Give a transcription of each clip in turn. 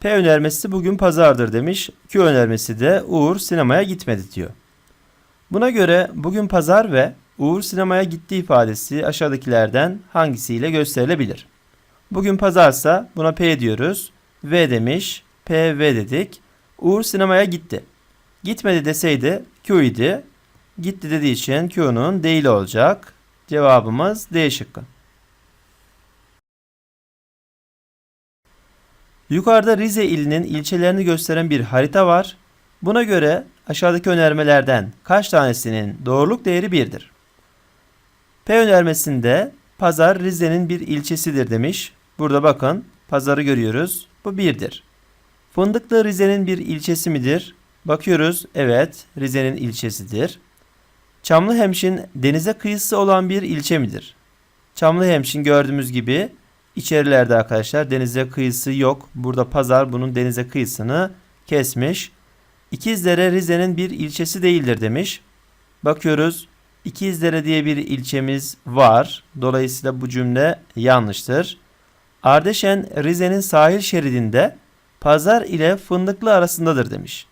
P önermesi bugün pazardır demiş. Q önermesi de Uğur sinemaya gitmedi diyor. Buna göre bugün pazar ve Uğur sinemaya gitti ifadesi aşağıdakilerden hangisiyle gösterilebilir? Bugün pazarsa buna P diyoruz. V demiş. P, V dedik. Uğur sinemaya gitti. Gitmedi deseydi Q idi. Gitti dediği için Q'nun değil olacak. Cevabımız D şıkkı. Yukarıda Rize ilinin ilçelerini gösteren bir harita var. Buna göre aşağıdaki önermelerden kaç tanesinin doğruluk değeri 1'dir? P önermesinde Pazar Rize'nin bir ilçesidir demiş. Burada bakın pazarı görüyoruz. Bu 1'dir. Fındıklı Rize'nin bir ilçesi midir? Bakıyoruz. Evet, Rize'nin ilçesidir. Çamlıhemşin denize kıyısı olan bir ilçe midir? Çamlıhemşin gördüğümüz gibi içerilerde arkadaşlar denize kıyısı yok. Burada pazar bunun denize kıyısını kesmiş. İkizdere Rize'nin bir ilçesi değildir demiş. Bakıyoruz. İkizdere diye bir ilçemiz var. Dolayısıyla bu cümle yanlıştır. Ardeşen Rize'nin sahil şeridinde pazar ile fındıklı arasındadır demiş.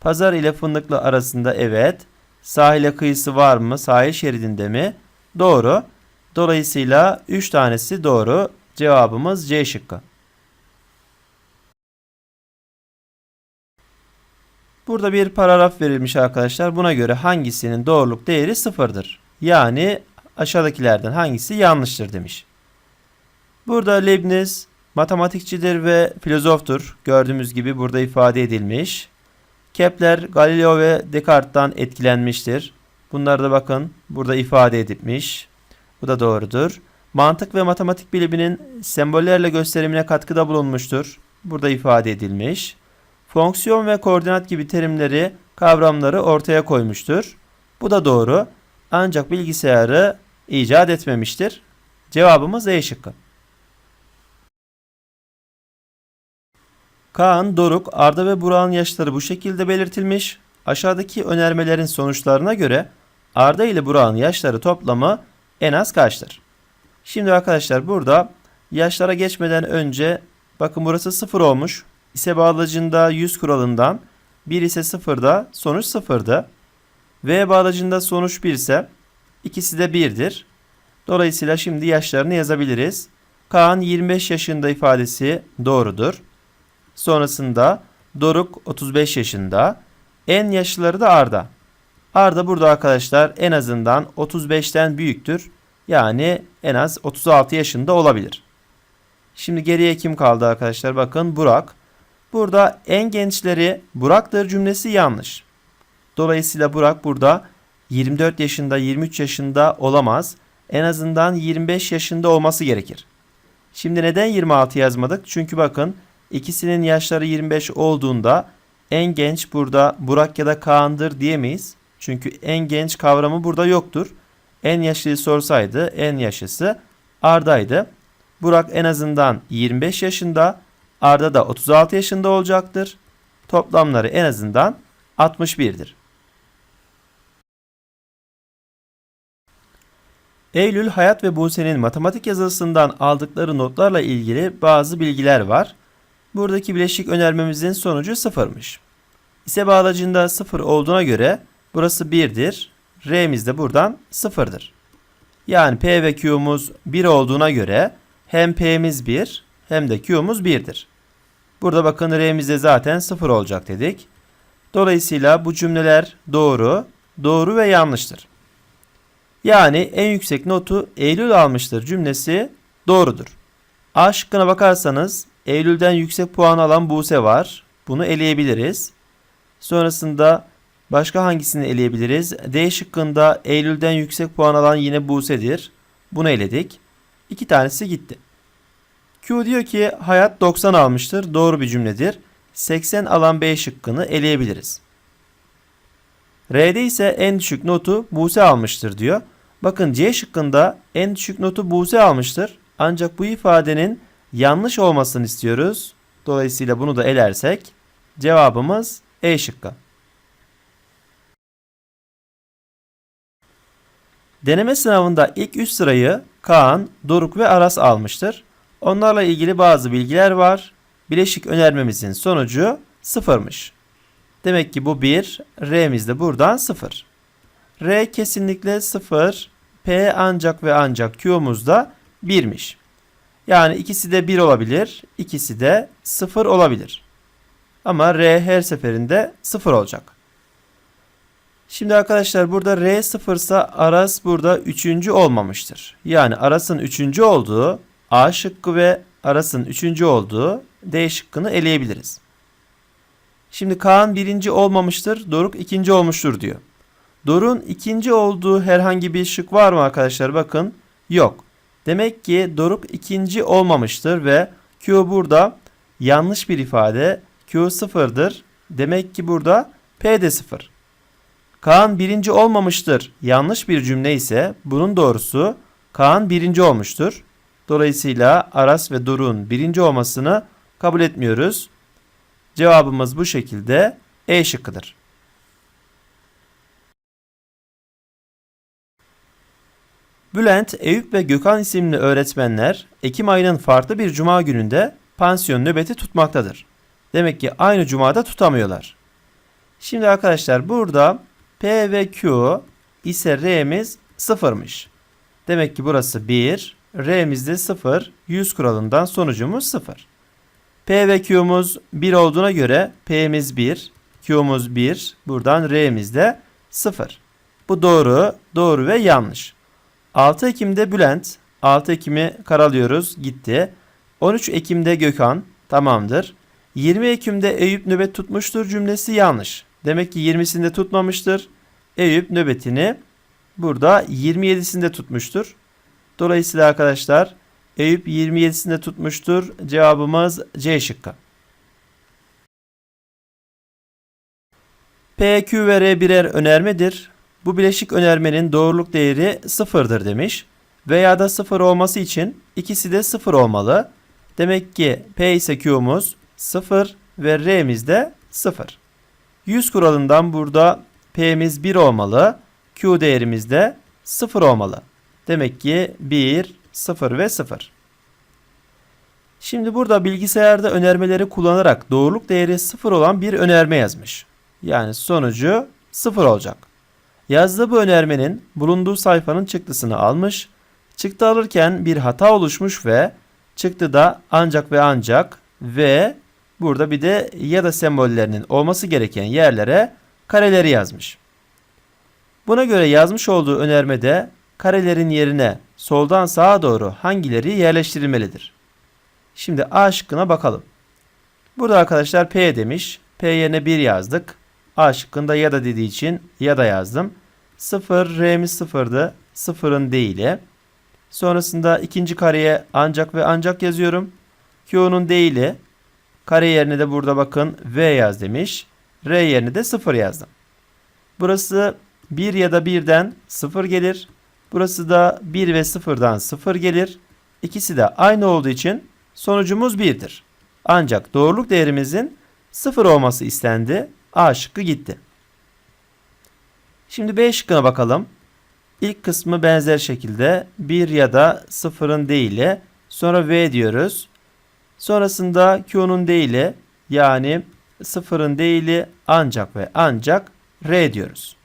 Pazar ile fındıklı arasında evet. Sahile kıyısı var mı? Sahil şeridinde mi? Doğru. Dolayısıyla 3 tanesi doğru. Cevabımız C şıkkı. Burada bir paragraf verilmiş arkadaşlar. Buna göre hangisinin doğruluk değeri sıfırdır? Yani aşağıdakilerden hangisi yanlıştır demiş. Burada Leibniz matematikçidir ve filozoftur. Gördüğümüz gibi burada ifade edilmiş. Kepler, Galileo ve Descartes'tan etkilenmiştir. Bunlar da bakın burada ifade edilmiş. Bu da doğrudur. Mantık ve matematik biliminin sembollerle gösterimine katkıda bulunmuştur. Burada ifade edilmiş. Fonksiyon ve koordinat gibi terimleri, kavramları ortaya koymuştur. Bu da doğru. Ancak bilgisayarı icat etmemiştir. Cevabımız E şıkkı. Kaan, Doruk, Arda ve Burak'ın yaşları bu şekilde belirtilmiş. Aşağıdaki önermelerin sonuçlarına göre Arda ile Burak'ın yaşları toplamı en az kaçtır? Şimdi arkadaşlar burada yaşlara geçmeden önce bakın burası 0 olmuş. İse bağlacında 100 kuralından 1 ise 0'da sonuç 0'dı. V bağlacında sonuç 1 ise ikisi de 1'dir. Dolayısıyla şimdi yaşlarını yazabiliriz. Kaan 25 yaşında ifadesi doğrudur. Sonrasında Doruk 35 yaşında. En yaşlıları da Arda. Arda burada arkadaşlar en azından 35'ten büyüktür. Yani en az 36 yaşında olabilir. Şimdi geriye kim kaldı arkadaşlar? Bakın Burak. Burada en gençleri Burak'tır cümlesi yanlış. Dolayısıyla Burak burada 24 yaşında 23 yaşında olamaz. En azından 25 yaşında olması gerekir. Şimdi neden 26 yazmadık? Çünkü bakın ikisinin yaşları 25 olduğunda en genç burada Burak ya da Kaan'dır diyemeyiz. Çünkü en genç kavramı burada yoktur. En yaşlıyı sorsaydı en yaşlısı Arda'ydı. Burak en azından 25 yaşında, Arda da 36 yaşında olacaktır. Toplamları en azından 61'dir. Eylül, Hayat ve Buse'nin matematik yazısından aldıkları notlarla ilgili bazı bilgiler var. Buradaki bileşik önermemizin sonucu sıfırmış. İse bağlacında sıfır olduğuna göre burası 1'dir. R'miz de buradan sıfırdır. Yani P ve Q'muz 1 olduğuna göre hem P'miz 1 hem de Q'muz 1'dir. Burada bakın R'miz de zaten 0 olacak dedik. Dolayısıyla bu cümleler doğru, doğru ve yanlıştır. Yani en yüksek notu Eylül almıştır cümlesi doğrudur. A şıkkına bakarsanız Eylül'den yüksek puan alan Buse var. Bunu eleyebiliriz. Sonrasında başka hangisini eleyebiliriz? D şıkkında Eylül'den yüksek puan alan yine Buse'dir. Bunu eledik. İki tanesi gitti. Q diyor ki hayat 90 almıştır. Doğru bir cümledir. 80 alan B şıkkını eleyebiliriz. R'de ise en düşük notu Buse almıştır diyor. Bakın C şıkkında en düşük notu Buse almıştır. Ancak bu ifadenin yanlış olmasını istiyoruz. Dolayısıyla bunu da elersek cevabımız E şıkkı. Deneme sınavında ilk 3 sırayı Kaan, Doruk ve Aras almıştır. Onlarla ilgili bazı bilgiler var. bileşik önermemizin sonucu sıfırmış. Demek ki bu 1, R'miz de buradan 0. R kesinlikle 0, P ancak ve ancak Q'muz da 1'miş. Yani ikisi de 1 olabilir, ikisi de 0 olabilir. Ama R her seferinde 0 olacak. Şimdi arkadaşlar burada R 0 ise Aras burada 3. olmamıştır. Yani Aras'ın 3. olduğu A şıkkı ve Aras'ın 3. olduğu D şıkkını eleyebiliriz. Şimdi Kaan birinci olmamıştır, Doruk ikinci olmuştur diyor. Doruk'un ikinci olduğu herhangi bir şık var mı arkadaşlar? Bakın yok. Demek ki Doruk ikinci olmamıştır ve Q burada yanlış bir ifade. Q sıfırdır. Demek ki burada P de sıfır. Kaan birinci olmamıştır. Yanlış bir cümle ise bunun doğrusu Kaan birinci olmuştur. Dolayısıyla Aras ve Doruk'un birinci olmasını kabul etmiyoruz. Cevabımız bu şekilde E şıkkıdır. Bülent, Eyüp ve Gökhan isimli öğretmenler Ekim ayının farklı bir cuma gününde pansiyon nöbeti tutmaktadır. Demek ki aynı cumada tutamıyorlar. Şimdi arkadaşlar burada P ve Q ise R'miz sıfırmış. Demek ki burası 1, R'miz de 0, 100 kuralından sonucumuz 0. P ve Q'muz 1 olduğuna göre P'miz 1, Q'muz 1, buradan R'miz de 0. Bu doğru, doğru ve yanlış. 6 Ekim'de Bülent, 6 Ekim'i karalıyoruz, gitti. 13 Ekim'de Gökhan, tamamdır. 20 Ekim'de Eyüp nöbet tutmuştur cümlesi yanlış. Demek ki 20'sinde tutmamıştır. Eyüp nöbetini burada 27'sinde tutmuştur. Dolayısıyla arkadaşlar Eyüp 27'sinde tutmuştur. Cevabımız C şıkkı. P, Q ve R birer önermedir. Bu bileşik önermenin doğruluk değeri sıfırdır demiş. Veya da sıfır olması için ikisi de sıfır olmalı. Demek ki P ise Q'muz sıfır ve R'miz de sıfır. 100 kuralından burada P'miz 1 olmalı. Q değerimiz de 0 olmalı. Demek ki 1, 0 ve 0. Şimdi burada bilgisayarda önermeleri kullanarak doğruluk değeri 0 olan bir önerme yazmış. Yani sonucu 0 olacak. Yazdığı bu önermenin bulunduğu sayfanın çıktısını almış. Çıktı alırken bir hata oluşmuş ve çıktıda ancak ve ancak ve burada bir de ya da sembollerinin olması gereken yerlere kareleri yazmış. Buna göre yazmış olduğu önermede karelerin yerine soldan sağa doğru hangileri yerleştirilmelidir? Şimdi A şıkkına bakalım. Burada arkadaşlar P demiş. P yerine 1 yazdık. A şıkkında ya da dediği için ya da yazdım. 0 R'miz 0'dı. 0'ın değili. Sonrasında ikinci kareye ancak ve ancak yazıyorum. Q'nun değili. Kare yerine de burada bakın V yaz demiş. R yerine de 0 yazdım. Burası 1 ya da 1'den 0 gelir. Burası da 1 ve 0'dan 0 gelir. İkisi de aynı olduğu için sonucumuz 1'dir. Ancak doğruluk değerimizin 0 olması istendi. A şıkkı gitti. Şimdi B şıkkına bakalım. İlk kısmı benzer şekilde 1 ya da 0'ın değili. Sonra V diyoruz. Sonrasında Q'nun değili yani 0'ın değili ancak ve ancak R diyoruz.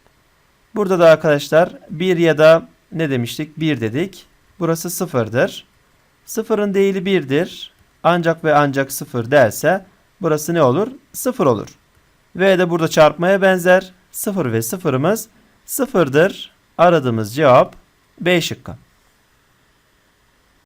Burada da arkadaşlar 1 ya da ne demiştik? 1 dedik. Burası 0'dır. 0'ın değili 1'dir. Ancak ve ancak 0 derse burası ne olur? 0 olur. V de burada çarpmaya benzer. 0 ve 0'ımız 0'dır. Aradığımız cevap B şıkkı.